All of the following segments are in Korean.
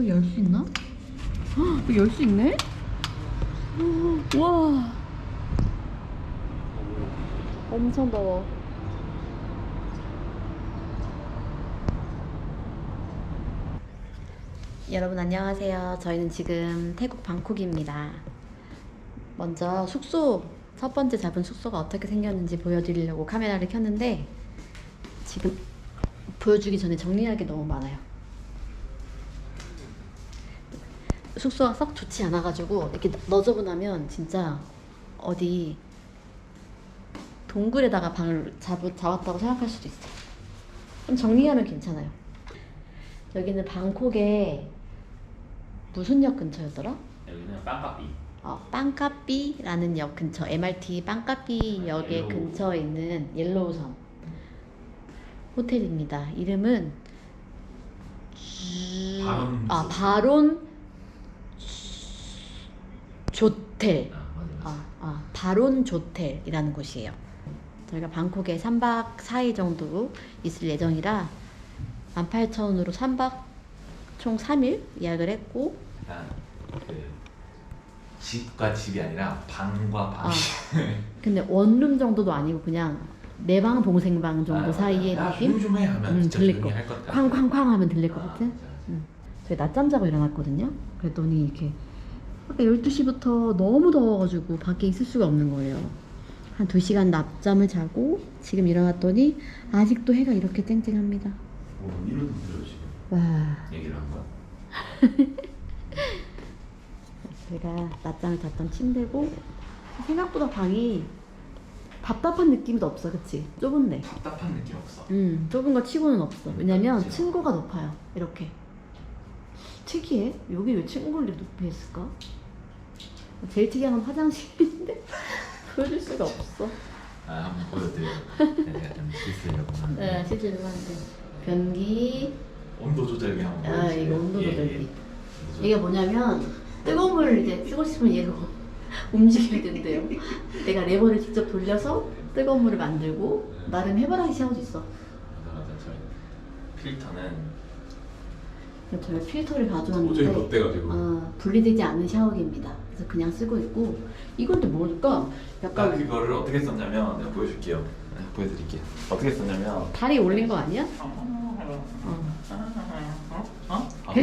이거 열 수 있나? 헉, 이거 열 수 있네? 와. 엄청 더워. 여러분 안녕하세요. 저희는 지금 태국 방콕입니다. 먼저 숙소 첫 번째 잡은 숙소가 어떻게 생겼는지 보여드리려고 카메라를 켰는데 지금 보여주기 전에 정리할 게 너무 많아요. 숙소가 썩 좋지 않아가지고 이렇게 너저분 하면 진짜 어디 동굴에다가 방을 잡, 잡았다고 생각할 수도 있어요. 좀 정리하면 괜찮아요. 여기는 방콕의 무슨 역 근처였더라? 여기는 빵카피. 어, 빵카삐라는 역 근처, MRT 빵카삐 역의 옐로우. 근처에 있는 옐로우섬 호텔입니다. 이름은 주- 바론 아 조- 바론 조텔 아. 아, 아 바론 조텔이라는 곳이에요. 저희가 방콕에 3박 4일 정도 있을 예정이라 18,000원으로 3박 총 3일 예약을 했고 일단 그 집과 집이 아니라 방과 방. 아. 근데 원룸 정도도 아니고 그냥 내 방 동생 방 정도 사이의 야, 느낌? 조용히 좀해 하면 음, 진짜 들릴 조용히. 할것 같아. 쾅쾅쾅 하면 들릴 것 아, 같은? 응. 저희 낮잠 자고 일어났거든요. 그랬더니 이렇게 아까 12시부터 너무 더워가지고 밖에 있을 수가 없는 거예요. 한 2시간 낮잠을 자고 지금 일어났더니 아직도 해가 이렇게 쨍쨍합니다. 뭐 이런 분들로 지금 와. 얘기를 한 거야. 제가 낮잠을 잤던 침대고 생각보다 방이 답답한 느낌도 없어 그치? 좁은데 답답한 느낌 없어. 음 좁은 거 치고는 없어 왜냐면 그치. 층고가 높아요 이렇게 특이해 여기 왜 층고를 이렇게 높이 했을까? 제일 특이한 건 화장실인데 보여줄 수가 없어 아 한번 보여드려. 내가 좀 씻으려고. 하는데. 네 실제로 하는데 변기 온도 조절기 한번 아 보여주세요. 이거 온도 예, 예. 조절기 온도 이게 뭐냐면 뜨거운 물을 이제 쓰고 싶으면 얘로 움직여야 된대요. 내가 레버를 직접 돌려서 뜨거운 물을 만들고 나름 해바라기 샤워도 있어. 맞아 맞아 저희 필터는 저희 필터를 도저히 가져왔는데 못 돼가지고. 어, 분리되지 않는 샤워기입니다. 그래서 그냥 쓰고 있고 이건 또 뭘까? 나 약간 그거를 어떻게 썼냐면 내가 보여줄게요. 네, 보여드릴게요. 어떻게 썼냐면 다리 올린 거 아니야? 어? 어. 아,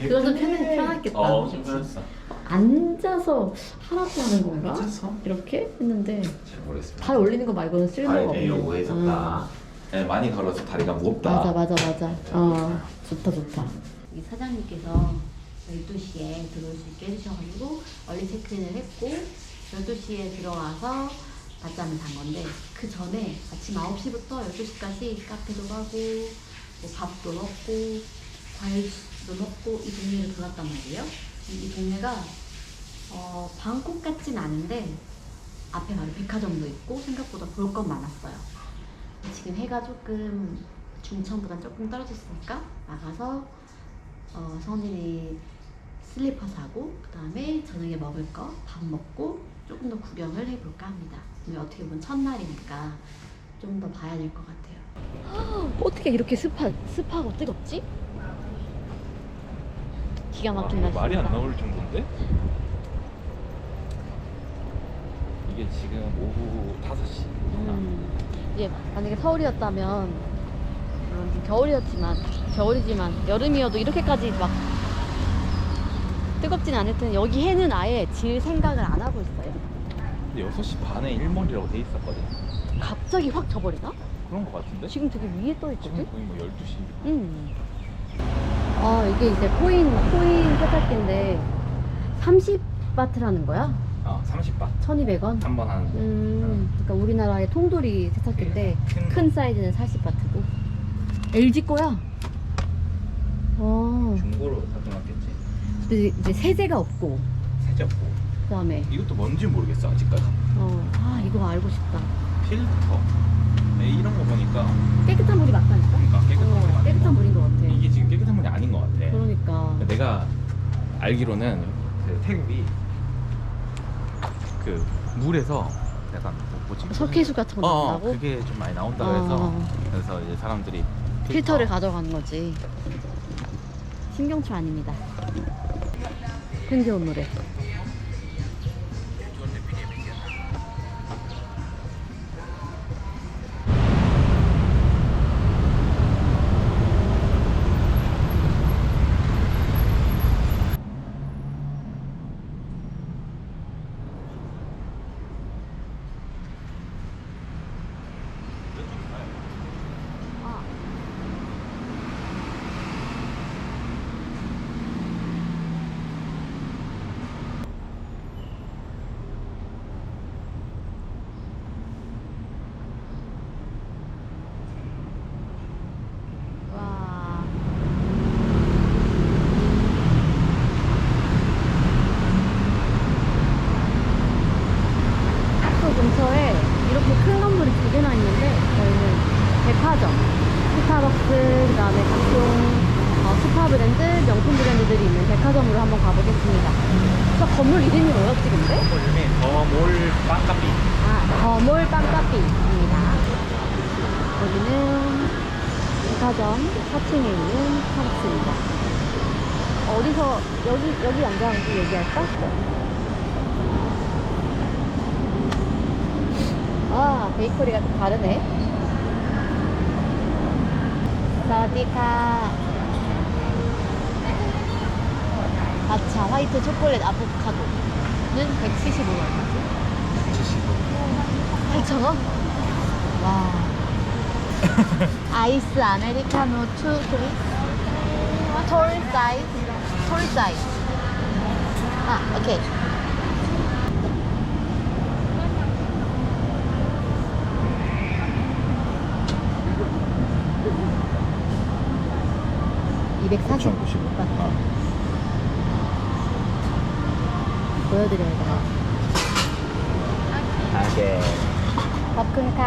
그것도 편 편하겠다. 어, 좀 편했어. 앉아서 하라고 하는 건가? 앉아서? 이렇게 했는데 잘 모르겠습니다. 발 올리는 거 말고는 쓸모가 없네. 되게 오해졌다. 네, 많이 걸어서 다리가 무겁다. 맞아 맞아 맞아 어 좋다 좋다 이 사장님께서 12시에 들어올 수 있게 해주셔가지고 얼리 체크인을 했고 12시에 들어와서 낮잠을 잔 건데 그 전에 아침 9시부터 12시까지 카페도 가고 뭐 밥도 먹고 과일도 먹고 이 동네를 돌았단 말이에요. 이, 이 동네가 어, 방콕 같진 않은데 앞에 바로 백화점도 있고 생각보다 볼 건 많았어요. 지금 해가 조금 중천보다 조금 떨어졌으니까 나가서 어, 성진이 슬리퍼 사고 그 다음에 저녁에 먹을 거 밥 먹고 조금 더 구경을 해볼까 합니다. 오늘 어떻게 보면 첫날이니까 좀 더 봐야 될 것 같아요. 어떻게 이렇게 습하, 습하고 뜨겁지? 기가 막힌 날씨. 말이 안 나올 정도인데? 이게 지금 오후 5시. 음, 이제 만약에 서울이었다면 물론 겨울이었지만 겨울이지만 여름이어도 이렇게까지 막 뜨겁진 않을 텐데 여기 해는 아예 질 생각을 안 하고 있어요. 근데 6시 반에 일몰이라고 돼 있었거든. 갑자기 확 져버리나? 그런 거 같은데? 지금 되게 위에 떠 있거든. 거의 뭐 12시. 음. 아 이게 이제 코인 코인 세탁기인데 30바트라는 거야? 아, 30바. 1,200원. 한 번 하는데. 음, 그러니까 우리나라의 통돌이 세탁기인데 큰 큰 사이즈는 40바트고 LG 거야. 어. 중고로 사줘놨겠지. 근데 이제 세제가 없고 세졌고. 그다음에 이것도 뭔지 모르겠어, 아직까지. 어, 아 이거 알고 싶다. 필터. 네, 이런 거 보니까 깨끗한 물이 맞다니까. 그러니까 깨끗한 물이 어, 맞는 깨끗한 거. 물인 것 같아. 이게 지금 깨끗한 물이 아닌 것 같아. 그러니까. 내가 알기로는 그 태국이 그 물에서 약간 뭐- 뭐지? 석회수 같은 거 어, 어, 나온다고? 그게 좀 많이 나온다고 어. 해서 그래서 이제 사람들이 필터를 가져가는 거지. 신경초 아닙니다. 흥겨운 노래. 와. 학교 근처에 이렇게 큰 건물이 두 개나 있는데 저희는 백화점, 스타벅스, 그 다음에 각종 어, 스파 브랜드, 명품 브랜드들이 있는 백화점으로 한번 가보겠습니다. 저 건물 이름이 뭐였지 근데? 이름이 더몰 빵카피. 아, 더몰 빵카피입니다. 여기는 백화점 4층에 있는 스타벅스입니다. 어디서 여기 여기 앉아서 얘기할까? 아 베이커리가 좀 다르네. 사디카 마차 화이트 초콜릿 아보카도는 175원까지. 8,000원? 와. 아이스 아메리카노 2 플리즈. 톨 사이즈. 톨 사이즈. 아, 오케이. (240) 9,095. 맞다. 보여드려야 돼요. 오케이. 버큰카.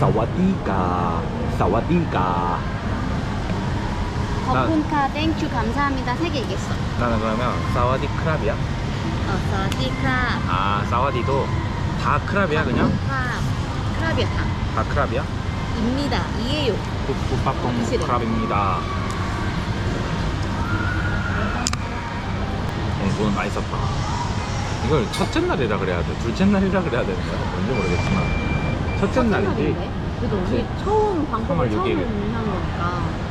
สวัสดีกาสวัสดีกา 버큰카 땡큐 감사합니다. 세 개 얘기했어. 나는 그러면 사와디 크랍이야? 어, 사디카. 아 사와디도 다 크랍이야 그냥? 크랍. 크랍이야, 다. 다 크랍이야? 입니다. 이에요. 국밥동 확실해. 크랍입니다. 어, 오늘 많이 썼다. 이걸 첫째 날이라 그래야 돼. 둘째 날이라 그래야 되는 거야. 뭔지 모르겠지만. 첫째 날이지. 날인데? 그래도 우리 그치. 처음 방송을 3월 처음 6일. 한 거니까.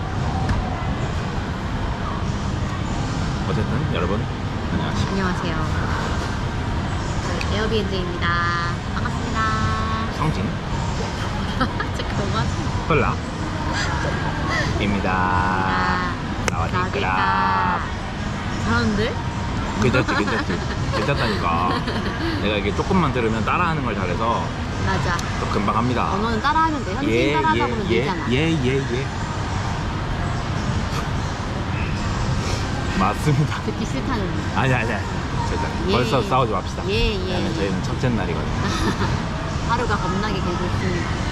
어쨌든 여러분 안녕하십니까. 안녕하세요. 네, 에어비앤드입니다. 반갑습니다. 성진 진짜 그만. 콜라 입니다. 아, 사와디 사디카. 크랍. 잘하는데? 괜찮지 괜찮지 괜찮다니까. 내가 이게 조금만 들으면 따라하는 걸 잘해서 맞아. 또 금방 합니다. 언어는 따라하면 돼. 현지인 따라하다 보면 예, 되잖아. 예, 예, 예. 맞습니다. 듣기 싫다는. 아니, 아니, 아니. 절대. 예. 벌써 싸우지 맙시다. 예, 예. 왜냐면 저희는 첫째 날이거든요. 하루가 겁나게 길고 있습니다.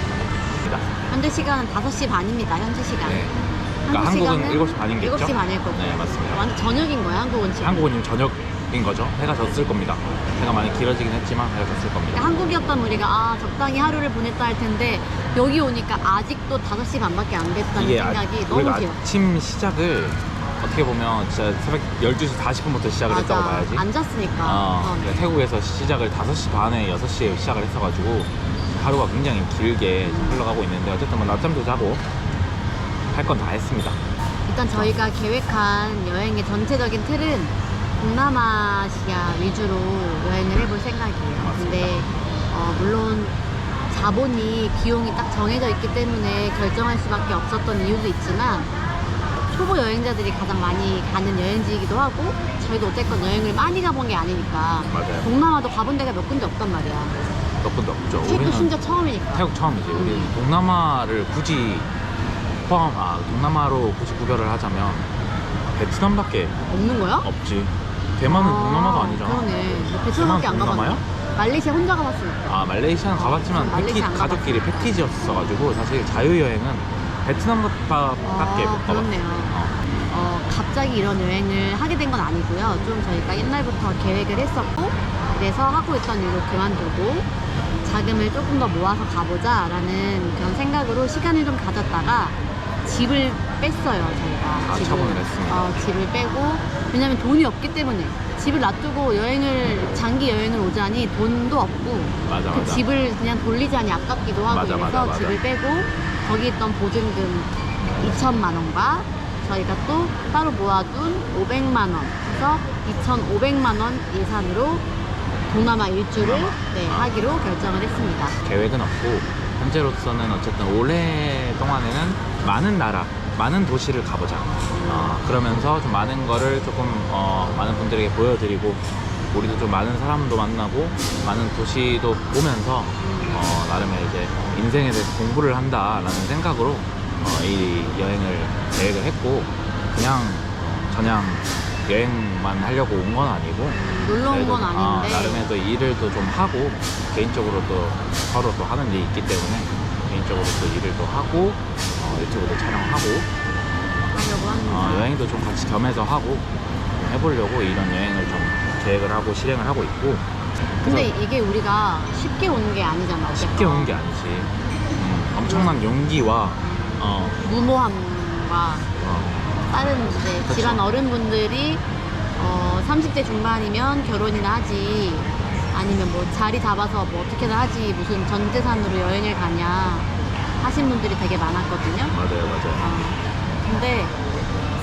현재 시간은 5시 반입니다. 현재 시간. 네. 그러니까 한국은 7시 반인겠죠? 7시 반일 거고. 네, 맞습니다. 완전 저녁인 거야, 한국은 지금. 한국은 지금 저녁인 거죠? 해가 졌을 겁니다. 해가 많이 길어지긴 했지만 해가 졌을 겁니다. 그러니까 한국이었던 우리가 아 적당히 하루를 보냈다 할 텐데 여기 오니까 아직도 5시 반밖에 안 됐다는 아, 생각이 너무 우리가 들어. 아침 시작을 어떻게 보면 진짜 새벽 12시 40분부터 시작을 했다고 봐야지. 안 잤으니까. 어, 어, 그러니까 태국에서 시작을 5시 반에 6시에 시작을 했어가지고 하루가 굉장히 길게 흘러가고 있는데 어쨌든 뭐 낮잠도 자고 할 건 다 했습니다. 일단 저희가 계획한 여행의 전체적인 틀은 동남아시아 위주로 여행을 해볼 생각이에요. 맞습니다. 근데 어, 물론 자본이 비용이 딱 정해져 있기 때문에 결정할 수밖에 없었던 이유도 있지만 초보 여행자들이 가장 많이 가는 여행지이기도 하고 저희도 어쨌건 여행을 많이 가본 게 아니니까 맞아요. 동남아도 가본 데가 몇 군데 없단 말이야. 몇 군데 없죠. 태국도 우리는 심지어 처음이니까. 태국 처음이지. 우리 동남아를 굳이 포함, 아, 동남아로 굳이 구별을 하자면 베트남밖에 없는 거야? 없지. 대만은 아, 동남아가 아니잖아. 그러네. 베트남밖에 안 가봤네. 동남아야? 말레이시아 혼자 가봤으니까. 아 말레이시아는 가봤지만 패키, 말레이시아 안 가족끼리 패키지였어가지고 사실 자유여행은 베트남밖에 아, 못 가봤어. 그렇네요. 어. 어, 갑자기 이런 여행을 하게 된 건 아니고요. 좀 저희가 옛날부터 계획을 했었고, 그래서 하고 있던 일을 그만두고 자금을 조금 더 모아서 가보자 라는 그런 생각으로 시간을 좀 가졌다가 집을 뺐어요 저희가 아, 처분을 했습니다. 어, 집을 빼고 왜냐면 돈이 없기 때문에 집을 놔두고 여행을 장기 여행을 오자니 돈도 없고 맞아 그 맞아. 집을 그냥 돌리자니 아깝기도 하고 맞아, 그래서 맞아, 맞아. 집을 빼고 거기 있던 보증금 2천만 원과 저희가 또 따로 모아둔 500만 원 해서 2,500만 원 예산으로 동남아 일주를. 네, 아. 하기로 결정을 했습니다. 계획은 없고 현재로서는 어쨌든 올해 동안에는 많은 나라, 많은 도시를 가보자. 어, 그러면서 좀 많은 거를 조금 어, 많은 분들에게 보여드리고 우리도 좀 많은 사람도 만나고 많은 도시도 보면서 어, 나름의 이제 인생에 대해서 공부를 한다라는 생각으로 어, 이 여행을 계획을 했고 그냥 어, 그냥 여행만 하려고 온 건 아니고 놀러 온 그래도, 건 아, 아닌데 나름의 또 일을 또 좀 하고 개인적으로 또 서로 또 하는 일이 있기 때문에 개인적으로 또 일을 또 하고 어, 유튜브도 촬영하고 하려고 합니다. 어, 여행도 좀 같이 겸해서 하고 좀 해보려고 이런 여행을 좀 계획을 하고 실행을 하고 있고 근데 이게 우리가 쉽게 오는 게 아니잖아. 쉽게 오는 게 아니지 음, 엄청난 용기와 어, 무모함과 어, 다른 이제 그쵸. 집안 어른분들이 어, 30대 중반이면 결혼이나 하지 아니면 뭐 자리 잡아서 뭐 어떻게든 하지 무슨 전 재산으로 여행을 가냐 하신 분들이 되게 많았거든요. 맞아요 맞아요 어, 근데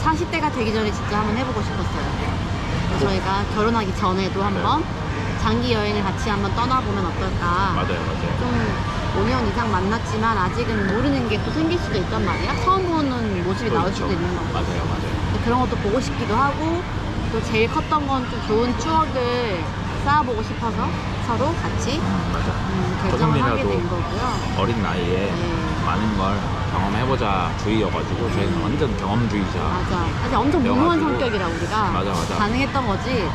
40대가 되기 전에 진짜 한번 해보고 싶었어요. 그래서 저희가 결혼하기 전에도 한번 장기 여행을 같이 한번 떠나보면 어떨까. 맞아요 맞아요 좀 5년 이상 만났지만 아직은 모르는 게 또 생길 수도 있단 말이야. 처음 보는 모습이 나올 그렇죠. 수도 있는 거고. 맞아요 맞아요 근데 그런 것도 보고 싶기도 하고 또 제일 컸던 건 좀 좋은 추억을 쌓아보고 싶어서 서로 같이 음, 맞아 음, 결정을 하게 된 조금이라도 거고요. 어린 나이에 네. 많은 걸 경험해보자 주의여가지고 저희는 완전 경험주의자 맞아. 사실 엄청 무모한 그래가지고 성격이라 우리가 맞아, 맞아. 가능했던 거지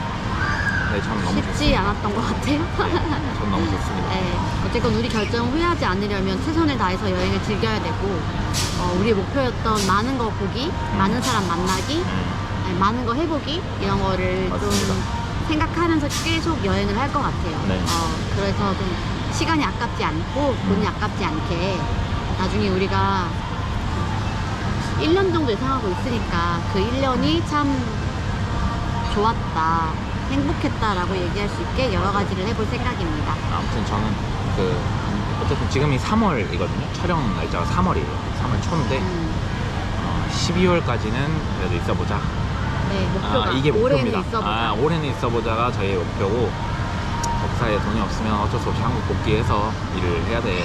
네, 전 너무 쉽지 좋습니다. 않았던 것 같아요. 네, 전 너무 좋습니다. 네, 어쨌건 우리 결정 후회하지 않으려면 최선을 다해서 여행을 즐겨야 되고 어, 우리의 목표였던 많은 거 보기, 많은 사람 만나기, 음, 아니, 많은 거 해보기 이런 거를 맞습니다. 좀 생각하면서 계속 여행을 할 것 같아요. 네. 어, 그래서 좀 시간이 아깝지 않고 돈이 아깝지 않게 나중에 우리가 1년 정도 예상하고 있으니까 그 1년이 참 좋았다, 행복했다라고 얘기할 수 있게 여러 가지를 해볼 생각입니다. 아무튼 저는 그 어쨌든 지금이 3월이거든요. 촬영 날짜가 3월이에요. 3월 초인데 음, 어, 12월까지는 그래도 있어보자. 네, 목표가 아, 이게 올해는 목표입니다. 있어보자. 아, 올해는 있어보자가 저희의 목표고 복사에 돈이 없으면 어쩔 수 없이 한국 복귀해서 일을 해야 되는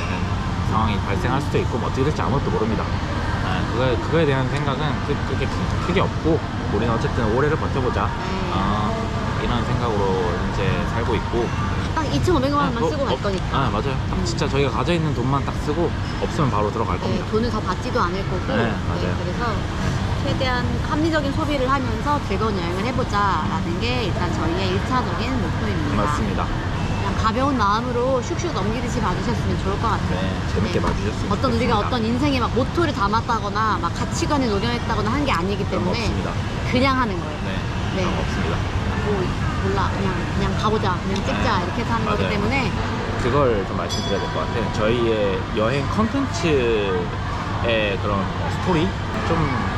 상황이 발생할 수도 있고 뭐 어떻게 될지 아무것도 모릅니다. 아, 그거에, 그거에 대한 생각은 크, 크게, 크게 없고 우리는 어쨌든 올해를 버텨보자. 네. 어, 이런 생각으로 이제 살고 있고 딱 2,500만 원만 뭐, 쓰고 갈 어, 거니까. 아 맞아요. 딱 음. 진짜 저희가 가져 있는 돈만 딱 쓰고 없으면 바로 들어갈 네, 겁니다. 돈을 더 받지도 않을 거고 네, 맞아요. 그래서 최대한 합리적인 소비를 하면서 즐거운 여행을 해보자 라는 게 일단 저희의 1차적인 목표입니다. 맞습니다. 그냥 가벼운 마음으로 슉슉 넘기듯이 봐주셨으면 좋을 것 같아요. 네, 재밌게 네. 봐주셨으면 어떤 우리가 좋겠습니다. 어떤 인생에 막 모토를 담았다거나 막 가치관을 녹여냈다거나 한 게 아니기 때문에 없습니다. 그냥 하는 거예요. 네, 네. 없습니다. 뭐 몰라 그냥 그냥 가보자 그냥 찍자 네. 이렇게 해서 하는 거기 맞아요. 때문에 그걸 좀 말씀드려야 될 것 같아요. 저희의 여행 컨텐츠의 그런 스토리 좀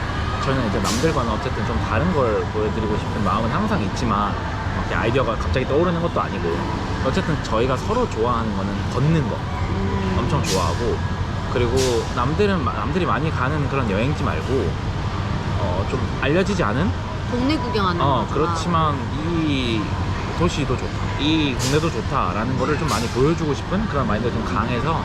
저희는 이제 남들과는 어쨌든 좀 다른 걸 보여드리고 싶은 마음은 항상 있지만 막 이렇게 아이디어가 갑자기 떠오르는 것도 아니고 어쨌든 저희가 서로 좋아하는 거는 걷는 거 음, 엄청 좋아하고 그리고 남들은 마- 남들이 많이 가는 그런 여행지 말고 어, 좀 알려지지 않은 동네 구경하는 어 거죠. 그렇지만 이 도시도 좋다 이 국내도 좋다라는 거를 좀 많이 보여주고 싶은 그런 마인드가 좀 강해서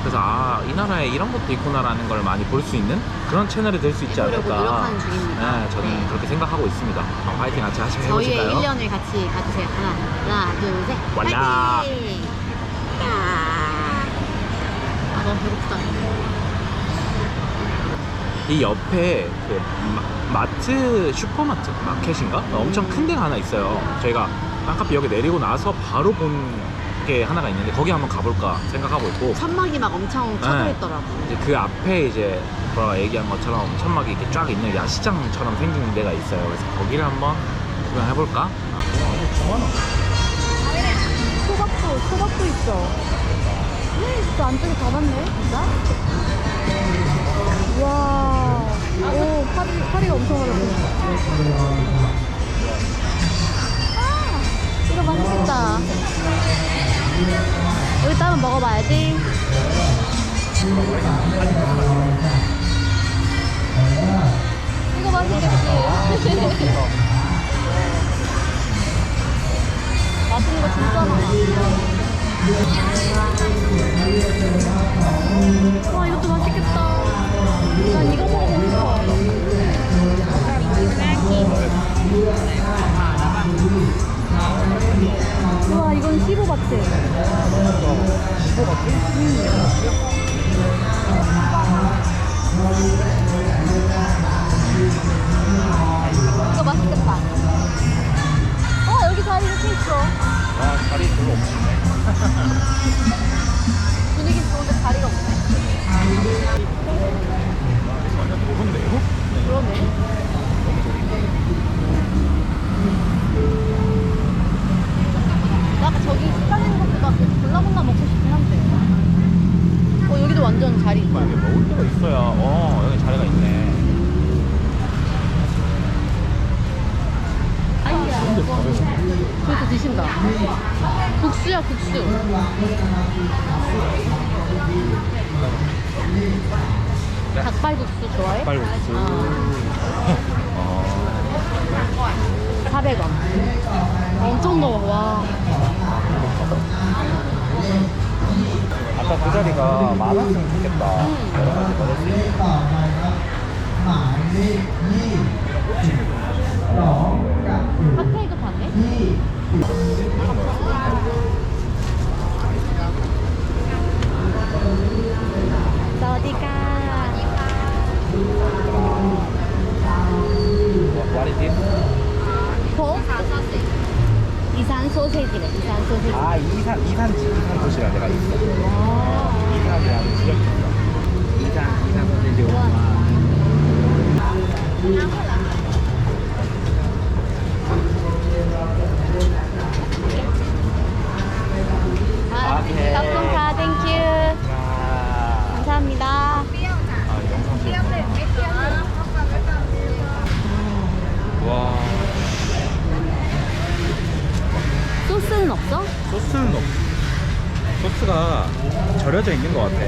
그래서 아 이 나라에 이런 것도 있구나라는 걸 많이 볼 수 있는 그런 채널이 될 수 있지 해보려고 않을까 노력하는 중입니다. 네 저는 네. 그렇게 생각하고 있습니다 어, 화이팅 같이 하시면 저희의 해보실까요? 1년을 같이 가주세요. 하나, 하나, 둘, 셋. 와야. 파이팅! 아, 너무 배고프다. 이 옆에 그 마, 마트 슈퍼마트 마켓인가 엄청 큰 데가 하나 있어요 저희가 쌍카피 내리고 나서 바로 본 게 하나가 있는데 거기 한번 가볼까 생각하고 있고 천막이 막 엄청 쳐져 있더라고. 이제 그 앞에 이제 보라가 얘기한 것처럼 천막이 이렇게 쫙 있는 야시장처럼 생긴 데가 있어요. 그래서 거기를 한번 구경해볼까? 또 초밥도 있어. 저 안쪽에 다 많네, 진짜. 와, 오, 파리, 파리가 엄청 많아. 아, 이거 맛있겠다. 우리 또 한번 먹어봐야지. 자리가 많았으면 좋겠다. 음. 여러 가지 먹을 수 있는. 핫케이크 봤네? 어디가? What is it? 보? 이산 소세지래, 이산 소세지. 아 이산 이산 이산 도시락 내가 있어. 아. 이산이라는 지역이 있어. 이산 이산 소세지 오마. 아, 오케이. 덕분카 땡큐. 아, 감사합 소스는 없어? 소스는 없. 소스가 절여져 있는 것 같아.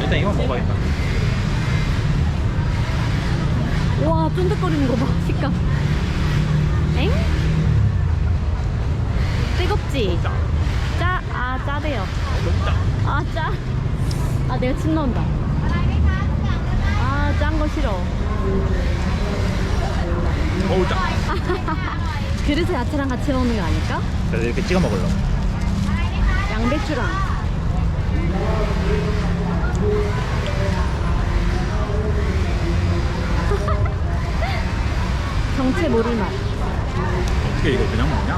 일단 이건 먹어야겠다. 우와, 쫀득거리는 거 봐, 식감. 엥? 뜨겁지? 짜? 아, 짜대요. 너무 짜. 아, 짜? 아, 내가 침 나온다. 아, 짠 거 싫어. 어우 짜. 그릇에 야채랑 같이 먹는 거 아닐까? 그래서 이렇게 찍어 먹으려고. 양배추랑. 정체 모를 맛. 어떻게 이거 그냥 먹냐?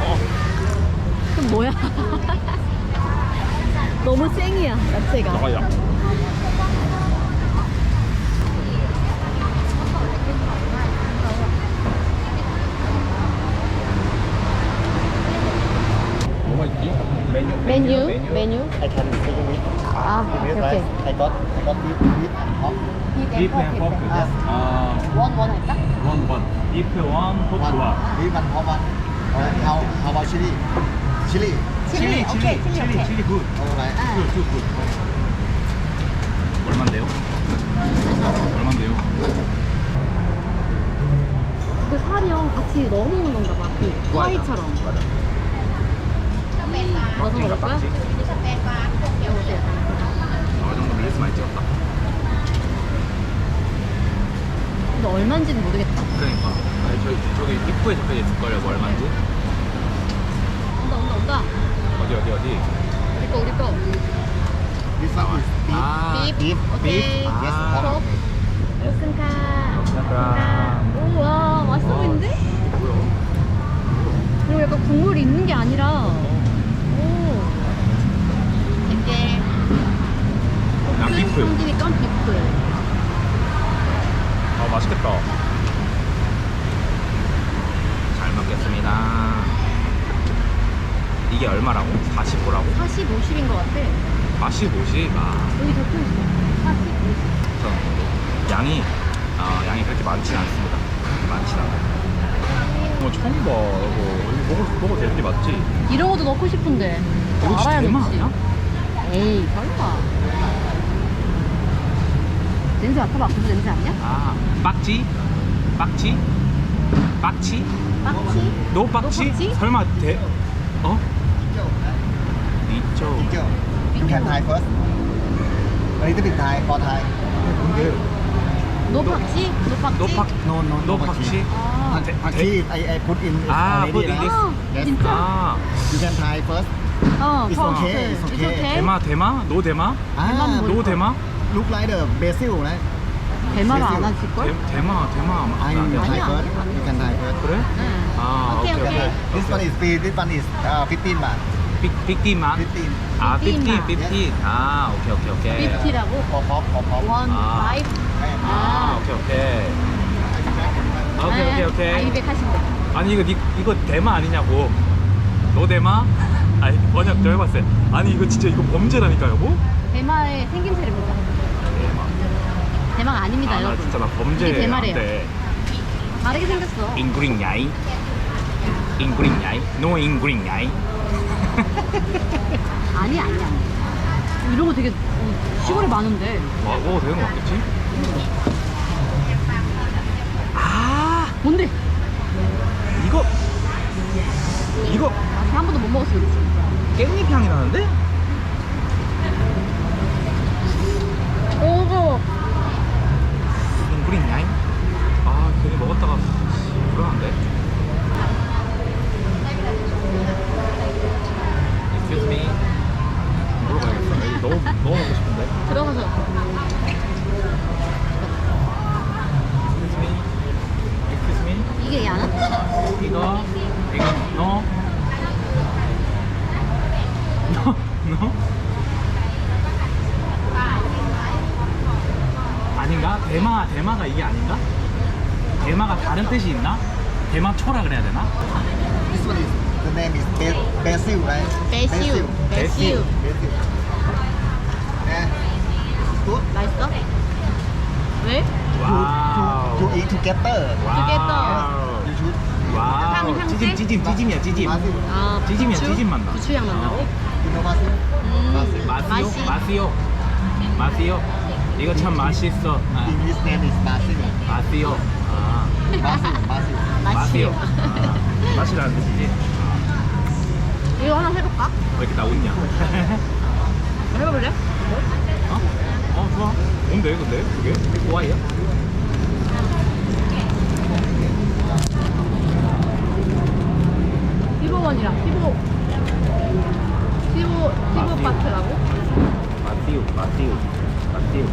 어. 그럼 뭐야? 너무 생이야, 야채가. 나가야. 뭐가 있지? 메뉴. 메뉴? 메뉴? I can see you with 아, with 오케이, rice. 오케이. I got I got beef beef and pork. 비프 앤 포크. 아, 원, 원 할까? 원 원. 비프 원, 포크 One 원. beef and pork one. Alright, how how about chili? Chili. 칠리, 오케이, 칠리, 칠리, 오케이. 칠리 굿. Alright. 아. 굿, 굿, 굿. 얼만데요? 얼만데요? 그 살이랑 같이 넣어 먹는 건가 봐. 그 파이처럼. 맞아. 넣어서 먹을 거야? 딱지? 어때? 아, 이 정도 밀리스 많이 찍었다. 근데 얼마인지는 모르겠다. 그러니까. 아니, 저기, 저기 입구에 적혀 있을걸요, 뭐 얼마인지? 온다, 온다, 온다. 어디, 어디, 어디? 우리 거, 우리 거. This one is beef. 아, 빅, beef, 오케이. beef, yes, 아. pork. 무슨카. 감사합니다. 우와, 맛있어 보이는데? 뭐야? 그리고 약간 국물이 있는 게 아니라. 오. 이렇게. 아, 비프. 성진이 건 비프. 아, 맛있겠다. 잘 먹겠습니다. 이게 얼마라고? 45라고? 40, 50인 것 같아. 40, 50? 아, 여기 적혀 있어. 40, 50. 저 양이 아, 양이 그렇게 많진 않습니다. 그렇게 많진 않아요. 뭐 처음 봐. 이거 먹을 먹어도 되는 게 맞지? 이런 것도 넣고 싶은데. 이거 진짜. 대만 아니야? 에이, 설마. 냄새 맡아봐. 무슨 냄새 아니야? 아, 빡지? 빡지? 빡치? 빡치? 노 빡치? 빡치? 설마 대 어? 이쪽. Teacher, you can Thai first. A little bit Thai for Thai. 노팍치? 노팍치? 노팍 No, no, 노 빡치? 아, 대- Actually, I, I put in Ah, already. put in this. Yes. 진짜? 아, You can Thai first. 어, It's 어, okay, 그, it's okay. 대마 대마? 노 대마? Ah, 뭐 노? 대마? Look like the basil, right? 대마를 안 대- 하실걸? 대, 대마 대마 I 안 돼. Thai 아니야, first. You can Thai first. 그래? 응. 아, 오케이, 오케이, 오케이. 오케이. This one is free. This one is uh, 15 baht. 빅 빅디만. 15. 아, 15 15, 만. 15. 아, 오케이, 오케이, 오케이. 50라고? For pop, for pop. 원, 아. 파이브. 아, 오케이, 오케이. 아, 오케이, 오케이, 오케이. 아, 280. 아니 이거 니, 이거 대마 아니냐고. 너 대마? 아니 뭐냐 저 해봤어요. 아니 이거 진짜 이거 범죄라니까 여보. 대마의 생김새를 보자. 대마가 아닙니다, 아, 나 여러분. 진짜 나 범죄 이게 대마래요. 다르게 생겼어. 잉그린 야이. 잉그린 야이. 노 잉그린 야이. 아니, 아니, 아니. 이런 거 되게 어, 시골에 많은데. 와, 먹어도 되는 거 맞겠지? 아 뭔데? 이거 이거 아, 한 번도 못 먹었어, 그렇지? 깻잎 향이 나는데? 오고. 잉그린 야이. 아 괜히 먹었다가 불안한데. Excuse me. 물어봐야겠어. 이거 너무 너무 먹고 싶은데. 들어가서. Excuse me. Excuse me. 이게 야나? 이거 이거 no. No. No. 아닌가? 대마 대마가 이게 아닌가? 대마가 다른 뜻이 있나? 대마 초라 그래야 되나? This one is the name is ba- basil, right? 베시우. 베시우. Basil. Yeah. Good. 맛있어? Eat together. 와우. 향, 향 찌짐 세? 찌짐 찌짐이야 찌짐. 아, 찌짐이야 부추? 찌짐 맛 나. 부추향 난다고? 어. Basil? 음, 마시오 맛이. 마시오 마시오. 이거 참 맛있어. 아, English name is basil. 마시오. 아. Basil, basil. 마시오. 맛이요. 아, 맛이라는 뜻이지. 이거 하나 해볼까? 왜 이렇게 나 웃냐? 해볼래? 어? 어 좋아. 뭔데 근데 그게? 피부원이랑 피부. 피부, 피부 마시오. 파트라고? 마시오 마시오 마시오.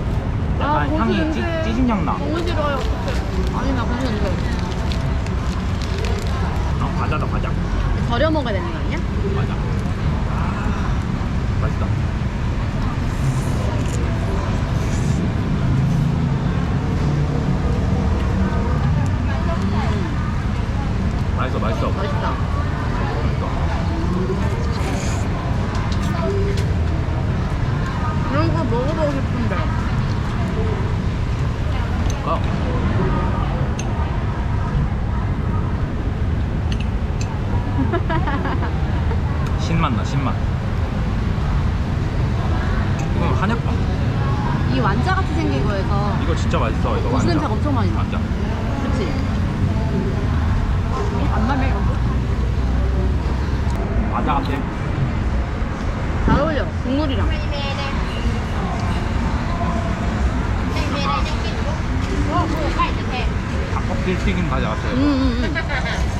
아, 약간 향이 찌, 냄새. 찌진 향 나. 너무 싫어요. 아니, 나 무슨 냄새. 어 과자다 과자. 절여 먹어야 되는 거 아니야? 과자. 맛있다. 맛있어 맛있어. 맛있다. 이런 거 먹어보고 싶은데. 어. 신맛 나 신맛. 이건 한약밥. 이 완자같이 생긴 거에서 이거 진짜 맛있어 이거 무슨 완자. 냄새가 엄청 많이 나. 완자. 그치? 안 말려 이런 거? 같아. 잘 어울려. 국물이랑. 닭껍질 같아. 응, 응, 응. 너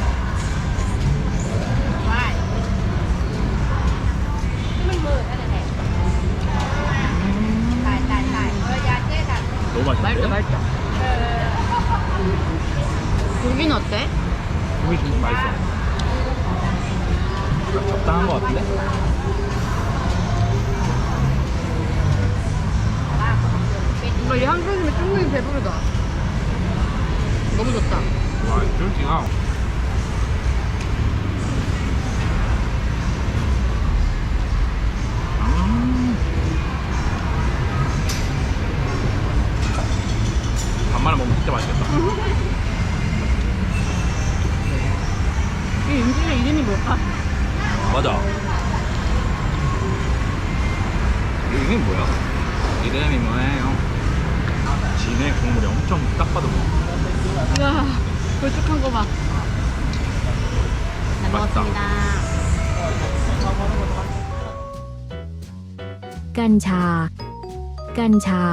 กัญชา กัญชา